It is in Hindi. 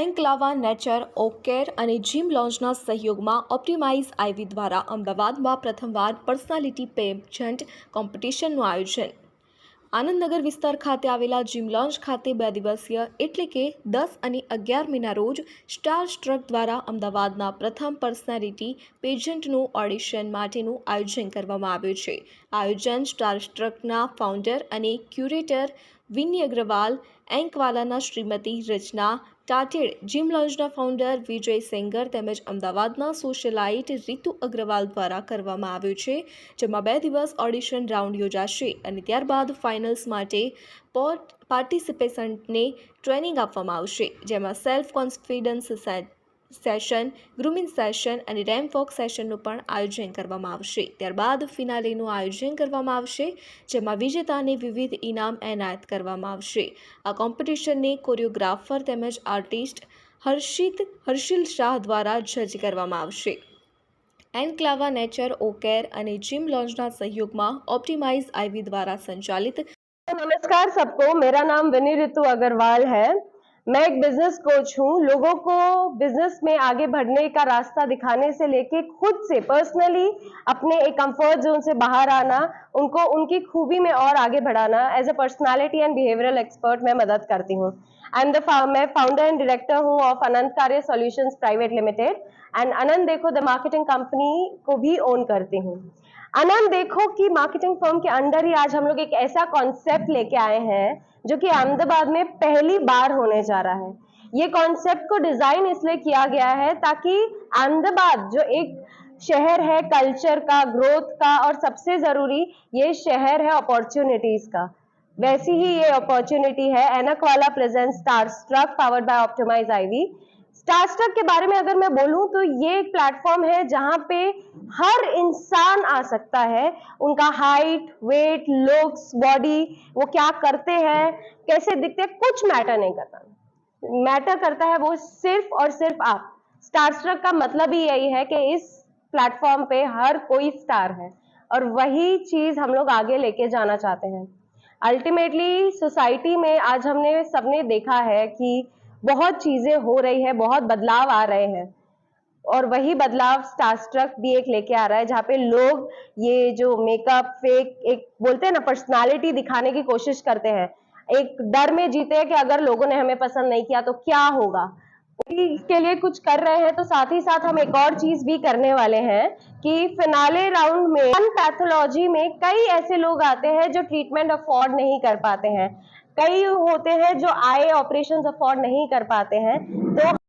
એન્કલાવા નેચર ઓકેર અને જીમ લોન્જના સહયોગમાં ઓપ્ટિમાઇઝ આઈવી દ્વારા અમદાવાદમાં પ્રથમવાર પર્સનાલિટી પેજન્ટ કોમ્પિટિશનનું આયોજન. આનંદનગર વિસ્તાર ખાતે આવેલા જીમ લોન્જ ખાતે બે દિવસીય એટલે કે દસ અને અગિયાર મેના રોજ સ્ટાર સ્ટ્રક દ્વારા અમદાવાદના પ્રથમ પર્સનાલિટી પેજન્ટનું ઓડિશન માટેનું આયોજન કરવામાં આવ્યું છે. આયોજન સ્ટાર સ્ટ્રકના ફાઉન્ડર અને ક્યુરેટર વિની અગ્રવાલ, એન્કવાલાના શ્રીમતી રચના ટાટેડ જીમ લોન્જના ફાઉન્ડર વિજય સેંગર તેમજ અમદાવાદના સોશિયલાઇટ રીતુ અગ્રવાલ દ્વારા કરવામાં આવ્યું છે, જેમાં બે દિવસ ઓડિશન રાઉન્ડ યોજાશે અને ત્યારબાદ ફાઇનલ્સ માટે પોર્ટ પાર્ટિસિપેશન્ટને ટ્રેનિંગ આપવામાં આવશે, જેમાં self confidence session grooming session અને રેમ વોક સેશનનું પણ આયોજન કરવામાં આવશે. ત્યારબાદ ફિનાલેનું આયોજન કરવામાં આવશે, જેમાં વિજેતાને વિવિધ ઇનામ એનાયત કરવામાં આવશે. આ કોમ્પિટિશનને કોરિયોગ્રાફર તેમજ આર્ટિસ્ટ હર્ષિત, હર્ષિલ શાહ દ્વારા જજ કરવામાં આવશે. એન્ક્લાવા નેચર, ઓકેર અને જીમ લોન્જના સહયોગમાં ઓપ્ટિમાઇઝ આઈવી દ્વારા સંચાલિત નમસ્કાર સબકો, મેરા નામ વિની ઋતુ અગ્રવાલ હૈ. मैं एक बिज़नेस कोच हूँ। लोगों को बिज़नेस में आगे बढ़ने का रास्ता दिखाने से लेके खुद से पर्सनली अपने एक कंफर्ट जोन से बाहर आना, उनको, उनकी खूबी में और आगे बढ़ाना as a personality and behavioural expert मैं मदद करती हूँ। आई एम द मैं फाउंडर एंड डायरेक्टर हूँ of Anant Karya solutions private limited and Anant देखो द मार्केटिंग कंपनी को भी ओन करती हूँ। आनंद देखो कि मार्केटिंग फर्म के अंडर ही आज हम लोग एक ऐसा कॉन्सेप्ट लेके आए हैं, जो कि अहमदाबाद में पहली बार होने जा रहा है। ये कॉन्सेप्ट को डिज़ाइन इसलिए किया गया है ताकि अहमदाबाद, जो एक शहर है कल्चर का ग्रोथ का, और सबसे ज़रूरी ये शहर है अपॉर्चुनिटीज़ का। वैसी ही ये अपॉर्चुनिटी है एनक वाला present star struck powered by optimize IV star struck के बारे में अगर मैं बोलूँ तो ये एक प्लेटफॉर्म है जहाँ पे हर इंसान आ सकता है। उनका हाइट वेट लुक्स बॉडी वो क्या करते हैं, कैसे दिखते हैं, कुछ मैटर नहीं करता। मैटर करता है वो सिर्फ़ और सिर्फ़ आप। स्टार स्ट्रक का मतलब ही यही है कि इस प्लेटफॉर्म पे हर कोई स्टार है। और वही चीज़ हम लोग आगे लेके जाना चाहते हैं। अल्टीमेटली सोसाइटी में आज हमने सबने देखा है कि बहुत चीज़ें हो रही है, बहुत बदलाव आ रहे हैं। और वही बदलाव स्टार स्ट्रक भी एक लेके आ रहा है, जहाँ पे लोग ये जो मेकअप फेक एक बोलते हैं ना पर्सनालिटी दिखाने की कोशिश करते हैं। एक डर में जीते हैं कि अगर लोगों ने हमें पसंद नहीं किया तो क्या होगा? के लिए कुछ कर रहे हैं तो साथ ही साथ हम एक और चीज़ भी करने वाले हैं कि फिनाले राउंड में पैथोलॉजी में कई ऐसे लोग आते हैं जो ट्रीटमेंट अफोर्ड नहीं कर पाते हैं। कई होते हैं जो आए ऑपरेशन अफोर्ड नहीं कर पाते हैं तो